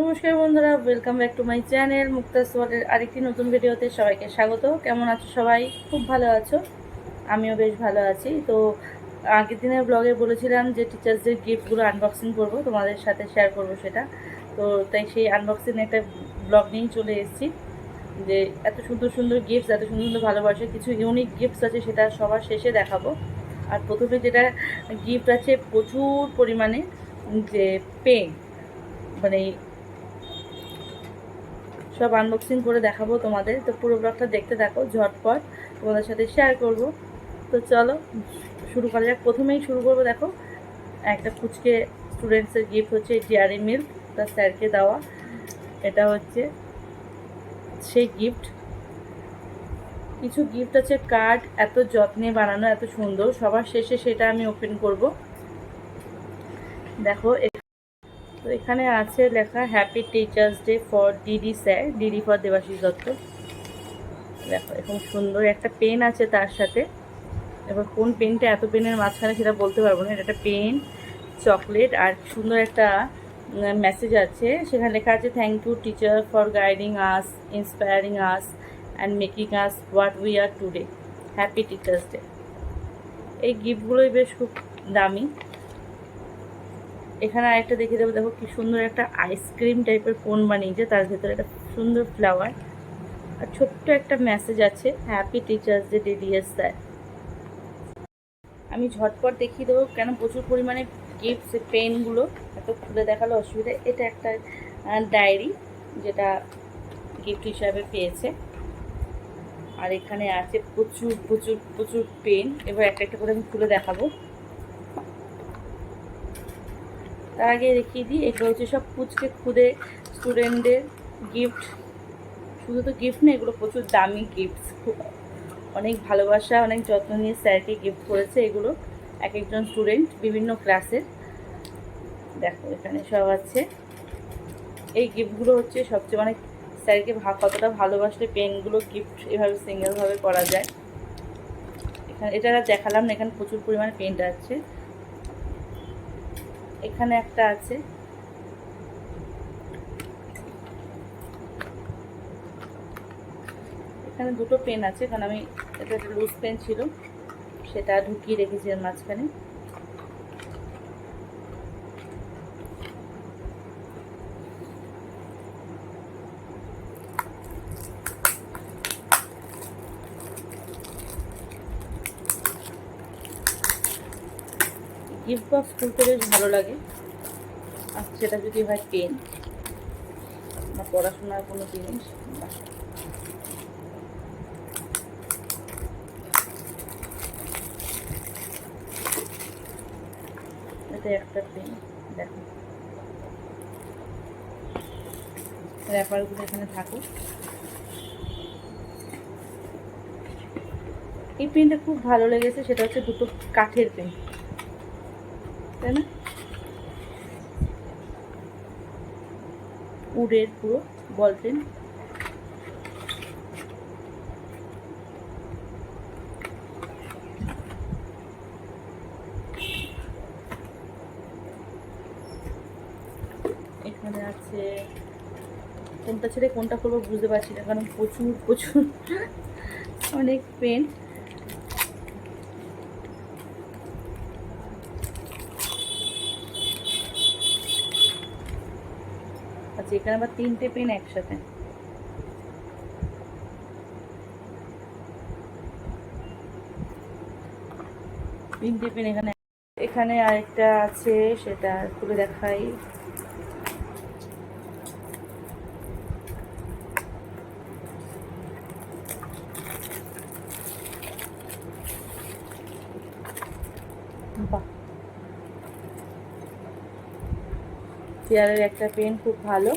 নমস্কার বন্ধুরা welcome back to my channel Mukta সোয়ালের আরেকটি নতুন ভিডিওতে সবাইকে স্বাগত। কেমন আছো সবাই? খুব ভালো আছো? আমিও বেশ ভালো আছি। তো আগের দিনের ব্লগে বলেছিলাম যে টিচার্সদের গিফটগুলো আনবক্সিং করব, তোমাদের সাথে শেয়ার করব সেটা। তো তাই সেই আনবক্সিং একটা ব্লগ নিয়েই চলে এসেছি। যে এত সুন্দর সুন্দর গিফটস এত সুন্দর সুন্দর ভালোবাসে কিছু ইউনিক গিফটস আছে সেটা সবার শেষে দেখাবো। আর প্রথমে যেটা গিফট আছে প্রচুর পরিমাণে যে পেন মানে সব আনবক্সিং করে দেখাবো তোমাদের। তো পুরো ব্লগটা দেখতে থাকো, ঝটপট। তোমাদের সাথে শেয়ার করব। তো চলো, শুরু করা যাক। প্রথমেই শুরু করব, দেখো। একটা ফুচকে স্টুডেন্টসের গিফট হচ্ছে ডিয়ারি মিল্ক তার স্যারকে দেওয়া। এটা হচ্ছে সেই গিফট কিছু গিফট আছে কার্ড এত যত্নে বানানো, এত সুন্দর। সবার শেষে সেটা আমি ওপেন করব। দেখো তো এখানে আছে লেখা happy teachers day for DD sir DD for Debashis Dutta দেখো, এরকম সুন্দর একটা পেন আছে তার সাথে। এবার কোন পেনটা এত পেনের মাঝখানে সেটা বলতে পারব না। এটা একটা পেন চকলেট আর সুন্দর একটা মেসেজ আছে। সেখানে লেখা আছে thank you teacher for guiding us inspiring us and making us what we are today happy teachers day এই গিফটগুলোই বেশ খুব দামি। এখানে আরেকটা দেখে দেবো, দেখো কি সুন্দর একটা আইসক্রিম টাইপের কোন বানিয়েছে তার ভেতরে একটা সুন্দর ফ্লাওয়ার আর ছোট্ট একটা মেসেজ আছে happy teachers day DDS sir আমি ঝটপট দেখিয়ে দেবো কেন প্রচুর পরিমাণে গিফটস পেনগুলো এত খুলে দেখাল অসুবিধা। এটা একটা ডায়েরি যেটা গিফট হিসাবে পেয়েছে। আর এখানে আছে প্রচুর প্রচুর প্রচুর পেন এবার একটা একটা করে আমি খুলে দেখাবো। তার আগে দেখিয়ে দিই, এগুলো হচ্ছে সব পুচকে খুদে স্টুডেন্টদের গিফট শুধু তো গিফট না, এগুলো প্রচুর দামি গিফটস খুব অনেক ভালোবাসা, অনেক যত্ন নিয়ে স্যারকে গিফট করেছে এগুলো এক একজন স্টুডেন্ট বিভিন্ন ক্লাসের দেখো, এখানে সব আছে। এই গিফটগুলো হচ্ছে সবচেয়ে মানে স্যারকে কতটা ভালোবাসলে পেনগুলো গিফট এভাবে সিঙ্গেলভাবে করা যায়। এখানে এটা দেখালাম না, এখানে প্রচুর পরিমাণে পেন্ট আছে। এখানে একটা আছে। এখানে দুটো পেন আছে, কারণ আমি এটা একটা লুজ পেন ছিল, সেটা ঢুকিয়ে রেখেছি মাঝখানে। গিফট বক্স খুলতে বেশ ভালো লাগে। আর সেটা যদি হয় পেন বা পড়াশোনার কোনো জিনিস। এটা একটা পেন দেখো। র্যাপারগুলো এখানে থাকুক। এই পেনটা খুব ভালো লেগেছে, সেটা হচ্ছে দুটো কাঠের পেন তাই না? উডের পুরো বল পেন। এখানে আছে, কোনটা ছেড়ে কোনটা করব বুঝতে পারছি না, কারণ প্রচুর প্রচুর, অনেক পেন আচ্ছা এখানে আবার তিনটে পেন একসাথে। তিনটে পেন এখানে এখানে আরেকটা আছে, সেটা খুলে দেখাই। চেয়ারের একটা পেন খুব ভালো।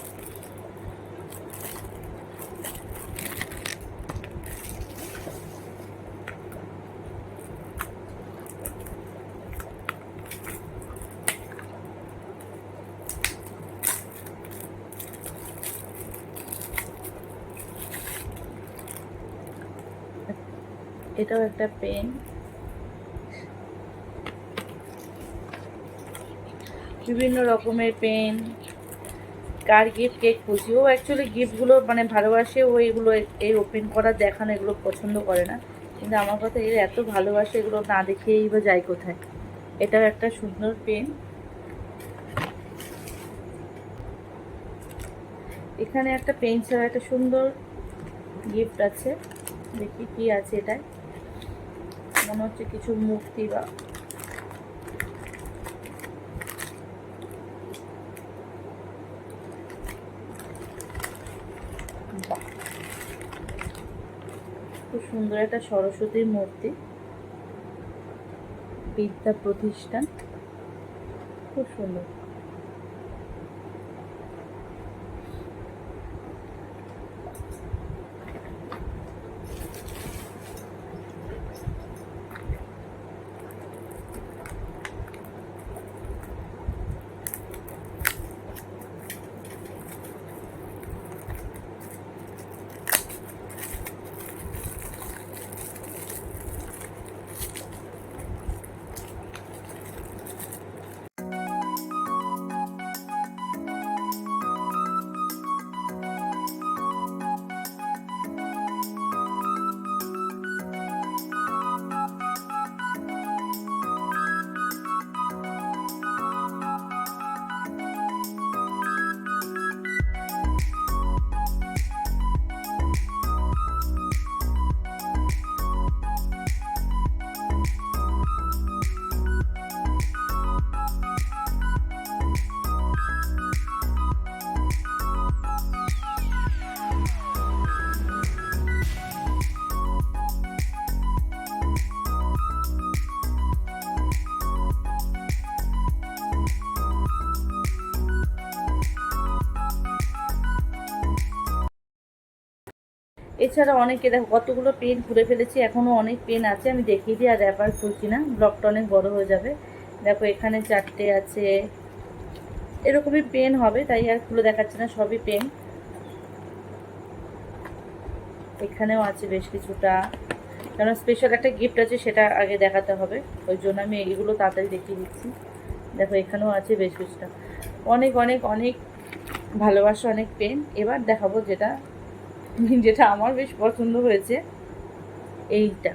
এটাও একটা পেন। বিভিন্ন রকমের পেন, কার গিফট কেক খুশি। ও অ্যাকচুয়ালি গিফটগুলো মানে ভালোবাসে, ও এগুলো এই ওপেন করা, দেখানো এগুলো পছন্দ করে না। কিন্তু আমার কথা এর এত ভালোবাসে এগুলো না দেখেই বা যায় কোথায়। এটাও একটা সুন্দর পেন। এখানে একটা পেন ছাড়া একটা সুন্দর গিফট আছে। দেখি কি আছে এটায়। মনে হচ্ছে কিছু মূর্তি বা খুব সুন্দর একটা সরস্বতীর মূর্তি। বিদ্যা প্রতিষ্ঠান। খুব সুন্দর। এছাড়া অনেকে দেখো, কতগুলো পেন খুলে ফেলেছি এখনও অনেক পেন আছে, আমি দেখিয়ে দিই, আর র্যাপার খুলছি না ব্লকটা অনেক বড় হয়ে যাবে। দেখো, এখানে চারটে আছে। এরকমই পেন হবে, তাই আর খুলে দেখাচ্ছে না, সবই পেন। এখানেও আছে বেশ কিছুটা। কেন স্পেশাল একটা গিফট আছে, সেটা আগে দেখাতে হবে। ওই জন্য আমি এইগুলো তাড়াতাড়ি দেখিয়ে দিচ্ছি। দেখো, এখানেও আছে বেশ কিছুটা। অনেক অনেক অনেক ভালোবাসা, অনেক পেন। এবার দেখাবো যেটা যেটা আমার বেশ পছন্দ হয়েছে, এইটা।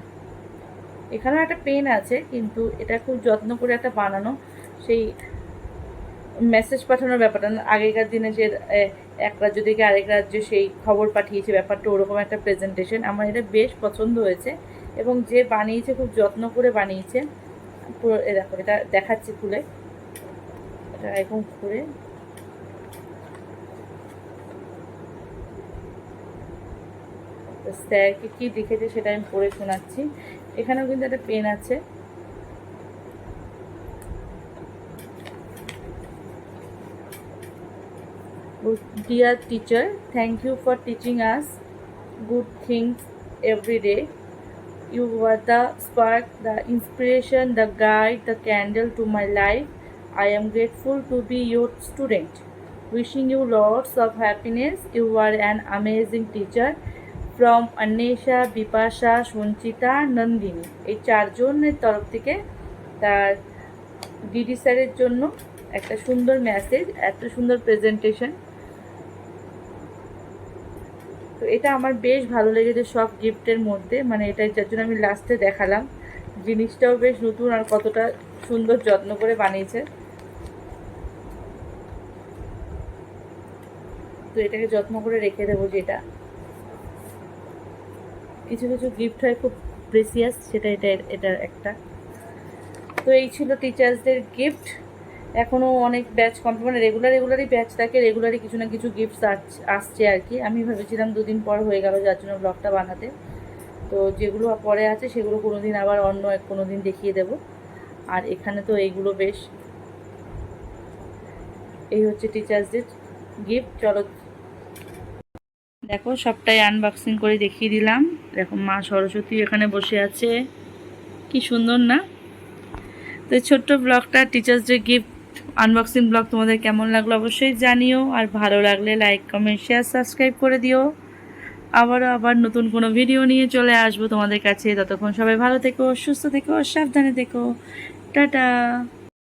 এখানেও একটা পেন আছে, কিন্তু এটা খুব যত্ন করে একটা বানানো। সেই মেসেজ পাঠানোর ব্যাপারটা আগেকার দিনে যে এক রাজ্য থেকে আরেক রাজ্যে সেই খবর পাঠিয়েছে ব্যাপারটা, ওরকম একটা প্রেজেন্টেশন আমার এটা বেশ পছন্দ হয়েছে। এবং যে বানিয়েছে খুব যত্ন করে বানিয়েছে, পুরো দেখো, এটা দেখাচ্ছে খুলে। এটা এরকম খুলে। স্যারকে কি লিখেছে সেটা আমি পড়ে শোনাচ্ছি এখানেও কিন্তু একটা পেন আছে Dear teacher, thank you for teaching us good things every day. You were the spark, the inspiration, the guide, the candle to my life. I am grateful to be your student. Wishing you lots of happiness. You are an amazing teacher. From Anwesha Bipasha Sanchita Nandini এই চারজনের তরফ থেকে তার DD স্যারের জন্য একটা সুন্দর message এত সুন্দর প্রেজেন্টেশন তো এটা আমার বেশ ভালো লেগেছে সব গিফটের মধ্যে। মানে এটা যার জন্য আমি লাস্টে দেখালাম। জিনিসটাও বেশ নতুন আর কতটা সুন্দর যত্ন করে বানিয়েছে। তো এটাকে যত্ন করে রেখে দেবো যেটা। কিছু কিছু গিফট হয়, খুব প্রেসিয়াস সেটা এটা এটা একটা। তো এই ছিল টিচার্সদের গিফট এখনও অনেক ব্যাচ কমপ্লিট মানে রেগুলার রেগুলারই ব্যাচ থাকে রেগুলারই কিছু না কিছু গিফটস আসছে আর কি। আমি ভেবেছিলাম দুদিন পর হয়ে গেল, যার জন্য ব্লগটা বানাতে। তো যেগুলো পরে আছে, সেগুলো কোনো দিন আবার অন্য এক কোনো দিন দেখিয়ে দেব। আর এখানে তো এইগুলো বেশ। এই হচ্ছে টিচার্সদের গিফট চলো দেখো, সবটাই আনবক্সিং করে দেখিয়ে দিলাম। দেখো, মা সরস্বতী এখানে বসে আছে। কি সুন্দর না? তো ছোট্ট ব্লগটা teachers day gift unboxing blog তোমাদের কেমন লাগল অবশ্যই জানিও। আর ভালো লাগলে লাইক কমেন্ট শেয়ার সাবস্ক্রাইব করে দিও। আবারও আবার নতুন কোনো ভিডিও নিয়ে চলে আসব তোমাদের কাছে। ততক্ষণ সবাই ভালো থেকো, সুস্থ থেকো, সাবধানে থেকো। টাটা।